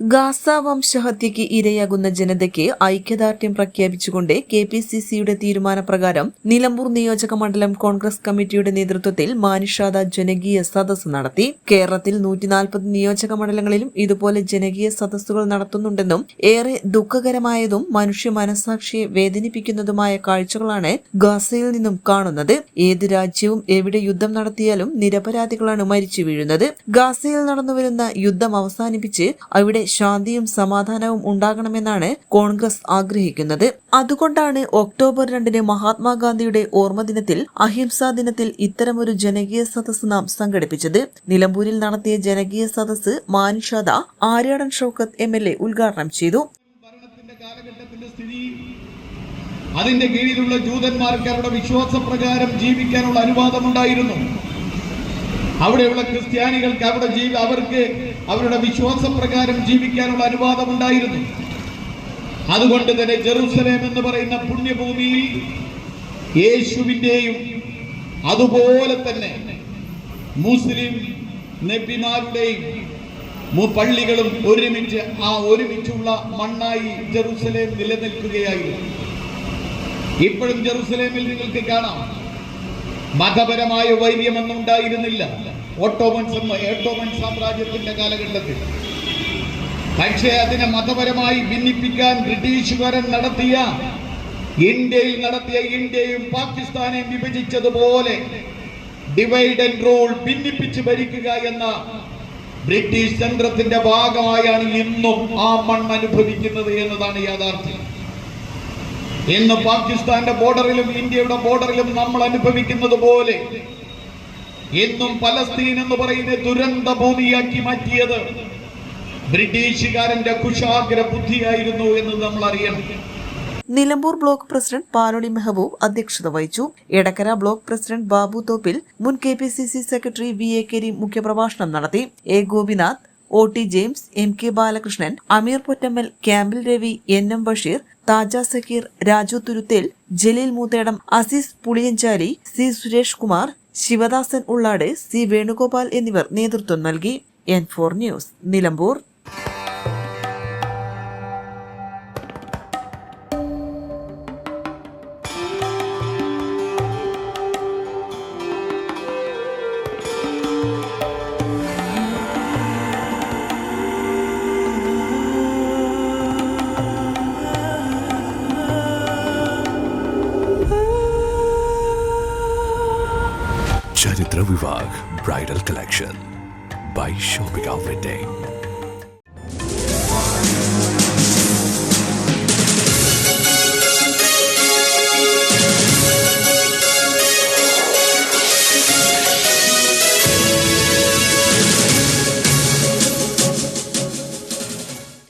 Gaza വംശഹത്യയ്ക്ക് ഇരയാകുന്ന ജനതയ്ക്ക് ഐക്യദാർഢ്യം പ്രഖ്യാപിച്ചുകൊണ്ട് കെ പി സി സിയുടെ തീരുമാനപ്രകാരം നിലമ്പൂർ നിയോജക മണ്ഡലം കോൺഗ്രസ് കമ്മിറ്റിയുടെ നേതൃത്വത്തിൽ മാനിഷാദ ജനകീയ സദസ്സ് നടത്തി. കേരളത്തിൽ നൂറ്റിനാൽപ്പത് നിയോജക മണ്ഡലങ്ങളിലും ഇതുപോലെ ജനകീയ സദസ്സുകൾ നടത്തുന്നുണ്ടെന്നും ഏറെ ദുഃഖകരമായതും മനുഷ്യ മനസാക്ഷിയെ വേദനിപ്പിക്കുന്നതുമായ കാഴ്ചകളാണ് ഗാസയിൽ നിന്നും കാണുന്നത്. ഏത് രാജ്യവും എവിടെ യുദ്ധം നടത്തിയാലും നിരപരാധികളാണ് മരിച്ചു വീഴുന്നത്. ഗാസയിൽ നടന്നുവരുന്ന യുദ്ധം അവസാനിപ്പിച്ച് അവിടെ ശാന്തിയും സമാധാനവും ഉണ്ടാകണമെന്നാണ് കോൺഗ്രസ് ആഗ്രഹിക്കുന്നത്. അതുകൊണ്ടാണ് ഒക്ടോബർ രണ്ടിന് മഹാത്മാഗാന്ധിയുടെ ഓർമ്മദിനത്തിൽ അഹിംസാ ദിനത്തിൽ ഇത്തരമൊരു ജനകീയ സദസ് നാം സംഘടിപ്പിച്ചത്. നിലമ്പൂരിൽ നടത്തിയ ജനകീയ സദസ് Manishada Aryadan Shoukath M L A ഉദ്ഘാടനം ചെയ്തു. അതിന്റെ കീഴിലുള്ള ജൂതന്മാർക്ക് അവരുടെ വിശ്വാസപ്രകാരം ജീവിക്കാനുള്ള അനുവാദമുണ്ടായിരുന്നു. അവിടെയുള്ള ക്രിസ്ത്യാനികൾക്ക് അവിടെ ജീവി അവർക്ക് അവരുടെ വിശ്വാസപ്രകാരം ജീവിക്കാനുള്ള അനുവാദം ഉണ്ടായിരുന്നു അതുകൊണ്ട് തന്നെ ജെറുസലേം എന്ന് പറയുന്ന പുണ്യഭൂമിയിൽ യേശുവിന്റെയും അതുപോലെ തന്നെ മുസ്ലിം നബിമാരുടെയും പള്ളികളും ഒരുമിച്ച് ആ ഒരുമിച്ചുള്ള മണ്ണായി ജെറുസലേം നിലനിൽക്കുകയായിരുന്നു. ഇപ്പോഴും ജെറുസലേമിൽ നിങ്ങൾക്ക് കാണാം. മതപരമായ വൈര്യമൊന്നും ഉണ്ടായിരുന്നില്ല ഓട്ടോമൻ ഏട്ടോമൻ സാമ്രാജ്യത്തിന്റെ കാലഘട്ടത്തിൽ. പക്ഷേ അതിനെ മതപരമായി ഭിന്നിപ്പിക്കാൻ ബ്രിട്ടീഷുകാരൻ നടത്തിയ ഇന്ത്യയിൽ നടത്തിയ ഇന്ത്യയും പാകിസ്ഥാനെയും വിഭജിച്ചതുപോലെ ഡിവൈഡ് ആൻഡ് റൂൾ ഭിന്നിപ്പിച്ച് ഭരിക്കുക എന്ന ബ്രിട്ടീഷ് തന്ത്രത്തിന്റെ ഭാഗമായാണ് ഇന്നും ആ മണ്ണ് അനുഭവിക്കുന്നത് എന്നതാണ് യാഥാർത്ഥ്യം. ഇന്ന് പാകിസ്ഥാന്റെ ബോർഡറിലും ഇന്ത്യയുടെ ബോർഡറിലും നമ്മൾ അനുഭവിക്കുന്നത് പോലെ ഇന്നും പലസ്തീൻ എന്ന് പറയുന്ന ദുരന്ത ഭൂമിയാക്കി മാറ്റിയത്. ബ്രിട്ടീഷുകാരന്റെ കുശാഗ്ര ബുദ്ധിയായിരുന്നു എന്ന് നമ്മൾ അറിയണം നിലമ്പൂർ ബ്ലോക്ക് പ്രസിഡന്റ് പാലോളി മെഹബൂബ് അധ്യക്ഷത വഹിച്ചു. എടക്കര ബ്ലോക്ക് പ്രസിഡന്റ് ബാബു തോപ്പിൽ മുൻ K P C C secretary V A Kareem മുഖ്യപ്രഭാഷണം നടത്തി. A Gopinath O T James M K Balakrishnan Ameer Pottammal ക്യാമ്പിൽ Ravi N M Basheer Thaja Sakeer Raju Thuruthel Jaleel Moothedam Azeez Puliyanchali C Suresh Kumar Sivadasan Ulladu C Venugopal എന്നിവർ നേതൃത്വം നൽകി N four news Nilambur. ചരിത്ര Vivah bridal collection by shopping wedding